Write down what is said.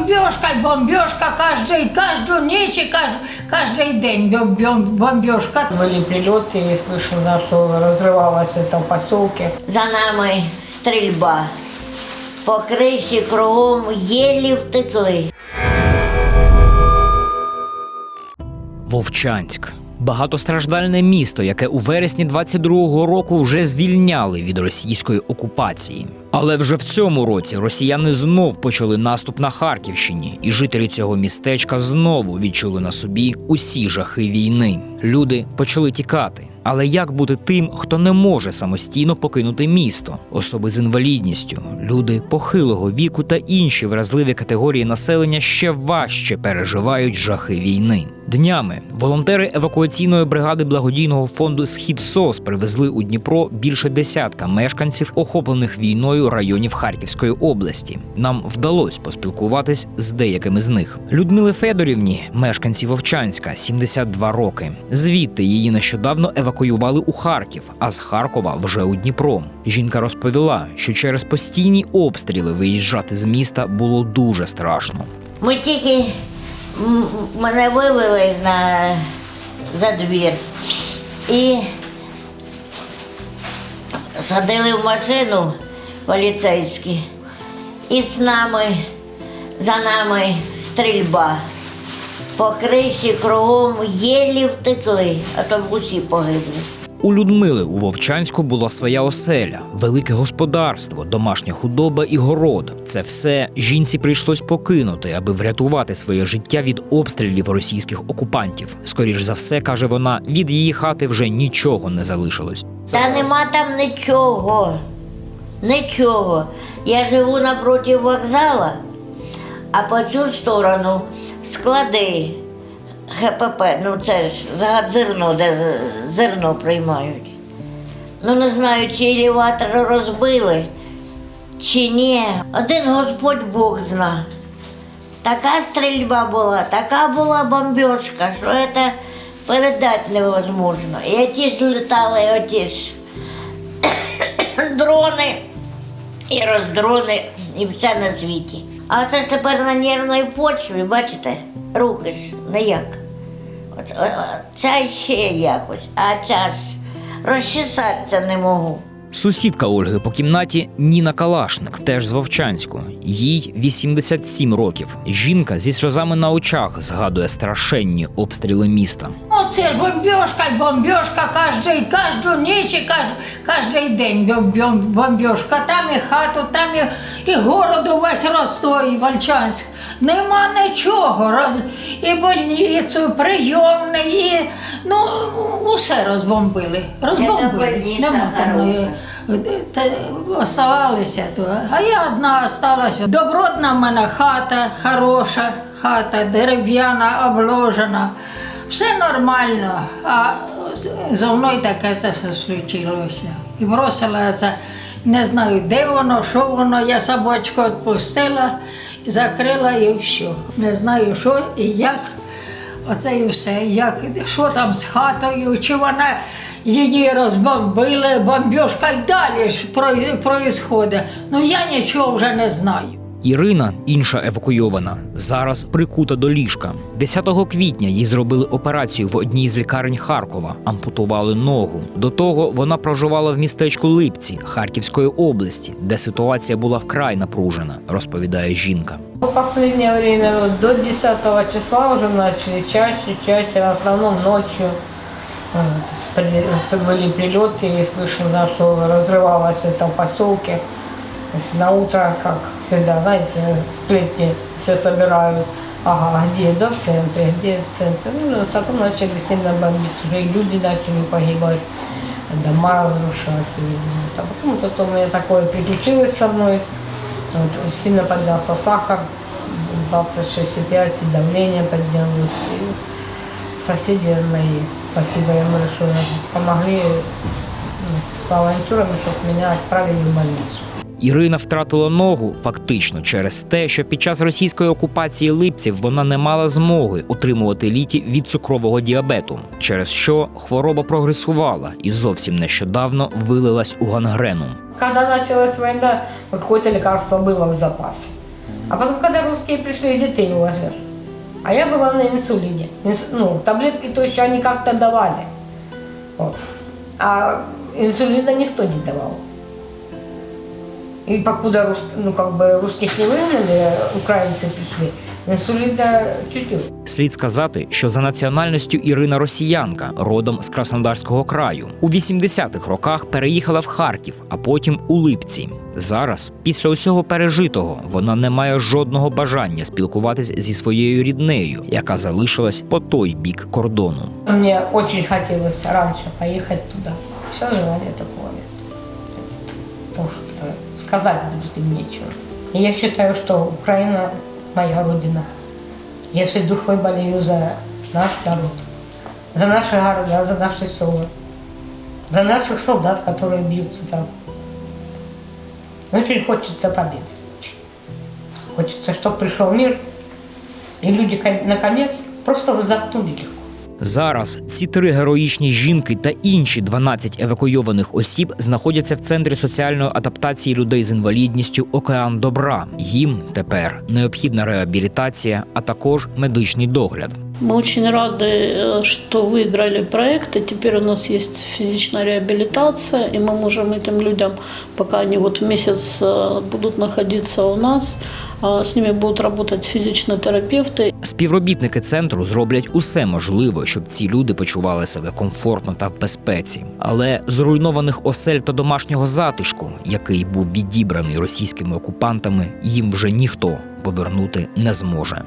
бомбежка, й бомбежка каждый, каждую ніч і каж- каждый день бом- бом- бомбежка. Были прилеты, и слышно, да, что разрывалось это в поселке. За нами стрільба. По криші кругом єлі втекли. Вовчанськ. Багатостраждальне місто, яке у вересні 22-го року вже звільняли від російської окупації. Але вже в цьому році росіяни знов почали наступ на Харківщині, і жителі цього містечка знову відчули на собі усі жахи війни. Люди почали тікати. Але як бути тим, хто не може самостійно покинути місто? Особи з інвалідністю, люди похилого віку та інші вразливі категорії населення ще важче переживають жахи війни. Днями волонтери евакуаційної бригади благодійного фонду Схід СОС привезли у Дніпро більше десятка мешканців, охоплених війною районів Харківської області. Нам вдалося поспілкуватись з деякими з них. Людмили Федорівні, мешканці Вовчанська, 72 роки. Звідти її нещодавно евакуювали у Харків, а з Харкова вже у Дніпро. Жінка розповіла, що через постійні обстріли виїжджати з міста було дуже страшно. Ми тільки мене вивели на, за двір і садили в машину поліцейські. І з нами, за нами стрільба. По криші кругом єлі втекли, а то в усі погибли. У Людмили у Вовчанську була своя оселя, велике господарство, домашня худоба і город. Це все жінці прийшлось покинути, аби врятувати своє життя від обстрілів російських окупантів. Скоріш за все, каже вона, від її хати вже нічого не залишилось. Та нема там нічого. Нічого. Я живу напроти вокзала, а по цю сторону склади ХПП, ну це ж за зерно, де зерно приймають. Ну не знаю, чи елеватор розбили, чи ні. Один Господь Бог зна. Така стрільба була, така була бомбежка, що це передати невозможно. І ті ж літали, оті ж дрони, і роздрони, і все на світі. А це ж тепер на нервній почві, бачите, руки ж ніяк. О- о, ця ще якось, а ця розчесатися не можу. Сусідка Ольги по кімнаті Ніна Калашник, теж з Вовчанську. Їй 87 років. Жінка зі сльозами на очах згадує страшенні обстріли міста. Оце бомбежка, й бомбежка каждый, ніч і каждый день бом- бом- Там і хату, там і, і город увесь Ростой, Вольчанськ. Нема нічого. Роз, і больницю, прийомний, і ну, усе розбомбили. Розбомбили. Нема там. е, Та оставалися то. А я одна осталася. Добротна в мене хата, хороша хата, дерев'яна, обложена. Все нормально. А зо мною таке це все случилося. І бросила це, не знаю, де воно, що воно. Я собачку відпустила, закрила і все. Не знаю, що і як. Оце і все. Як, що там з хатою, чи вона її розбомбили, бомбіжка й далі ж про- проїсходить. Ну я нічого вже не знаю. Ірина, інша евакуйована, зараз прикута до ліжка. 10 квітня їй зробили операцію в одній з лікарень Харкова, ампутували ногу. До того вона проживала в містечку Липці Харківської області, де ситуація була вкрай напружена, розповідає жінка. В последнее время, вот, до 10 числа уже начали чаще, чаще, в основном ночью. Вот, при- Были прилеты, и слышно, да, что разрывалось это в поселке. На утро, как всегда, знаете, сплетни все собирают. Ага, где? Да, в центре, где в центре. Ну, потом начали сильно бомбить, уже и люди начали погибать, дома разрушать. И, а потом потом у меня такое приключилось со мной. Вот, сильно поднялся сахар, 26,5, и давление поднялось. И соседи мои, спасибо им большое, помогли ну, с волонтерами, чтобы меня отправили в больницу. Ірина втратила ногу фактично через те, що під час російської окупації липців вона не мала змоги отримувати ліки від цукрового діабету, через що хвороба прогресувала і зовсім нещодавно вилилась у гангрену. Когда началась война, вот какое-то лекарство в запасе. А потом, когда русские пришли, детей увозят. А я была на. Инс- ну, таблетки то еще они как-то давали. Вот. А инсулина никто не давал. И покуда рус, ну, как бы русских не выгнали, украинцы пришли, инсулина чуть-чуть. Слід сказати, що за національністю Ірина росіянка, родом з Краснодарського краю. У 80-х роках переїхала в Харків, а потім у Липці. Зараз, після усього пережитого, вона не має жодного бажання спілкуватись зі своєю ріднею, яка залишилась по той бік кордону. Мне очень хотелось раньше поехать туда. Все желание такое. Сказать будет им нечего. И я считаю, что Украина моя родина. Я всей душой болею за наш народ, за наши города, за наши села, за наших солдат, которые бьются там. Очень хочется победы. Хочется, чтобы пришел мир, и люди кон- наконец просто вздохнули легко. Зараз ці три героїчні жінки та інші 12 евакуйованих осіб знаходяться в центрі соціальної адаптації людей з інвалідністю Океан Добра. Їм тепер необхідна реабілітація, а також медичний догляд. Мы очень рады, э, что выиграли проект, и теперь у нас есть физичная реабилитация, и мы можем этим людям, пока они вот месяц э, будут находиться у нас, э, с ними будут работать физичные терапевты, Співробітники центру зроблять усе можливе, щоб ці люди почували себе комфортно та в безпеці. Але зруйнованих осель та домашнього затишку, який був відібраний російськими окупантами, їм вже ніхто повернути не зможе.